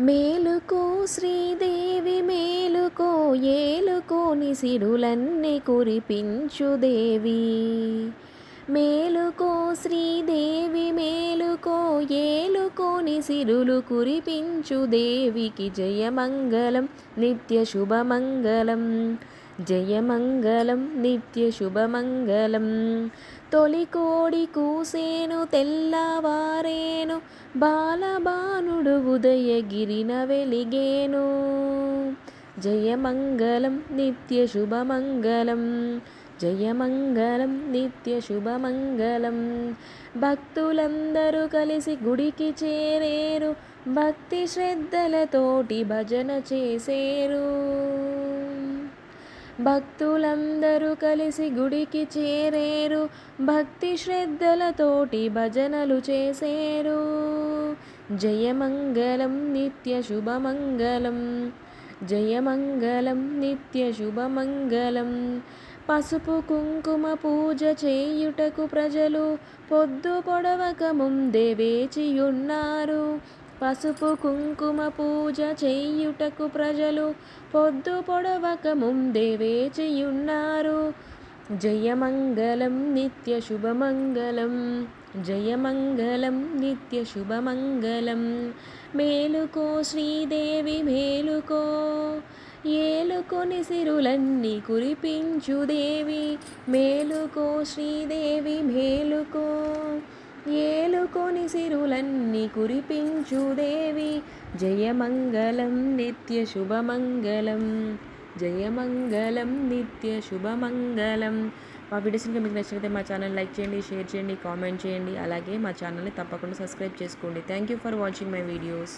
మేలుకో శ్రీదేవి మేలుకో ఏలుకోని సిరులన్నీ కురిపించు దేవి. మేలుకో శ్రీదేవి మేలుకో ఏలుకోని సిరులు కురిపించు దేవికి జయమంగళం నిత్య శుభమంగళం. జయమంగళం నిత్య శుభమంగళం. తొలి కోడి కూసేను తెల్లవారేను బాలబానుడు ఉదయగిరిన వెలిగేను. జయమంగళం నిత్య శుభమంగళం. జయమంగళం నిత్య శుభమంగళం. భక్తులందరూ కలిసి గుడికి చేరేరు భక్తి శ్రద్ధలతోటి భజన చేసేరు. భక్తులందరూ కలిసి గుడికి చేరేరు. భక్తి శ్రద్ధలతోటి భజనలు చేసేరు. జయమంగళం నిత్య శుభమంగళం. జయమంగళం నిత్య శుభమంగళం. పసుపు కుంకుమ పూజ చేయుటకు ప్రజలు పొద్దు పొడవక ముందే వేచియున్నారు. పసుపు కుంకుమ పూజ చేయుటకు ప్రజలు పొద్దు పొడవక ముందే వేచియున్నారు. జయమంగళం నిత్య శుభమంగళం జయమంగళం నిత్య శుభమంగళం. మేలుకో శ్రీదేవి మేలుకో. ఏలుకొని సిరులన్నీ కురిపించు దేవి మేలుకో శ్రీదేవి మేలుకో. ఏలుకొని సిరులన్నీ కురిపించు దేవి. జయమంగళం నిత్య శుభమంగళం. జయమంగళం నిత్య శుభమంగళం. మా వీడియోస్ ఇంకా మీకు నచ్చినట్లయితే మా ఛానల్ లైక్ చేయండి షేర్ చేయండి కామెంట్ చేయండి. అలాగే మా ఛానల్ని తప్పకుండా సబ్స్క్రైబ్ చేసుకోండి. Thank you for watching my videos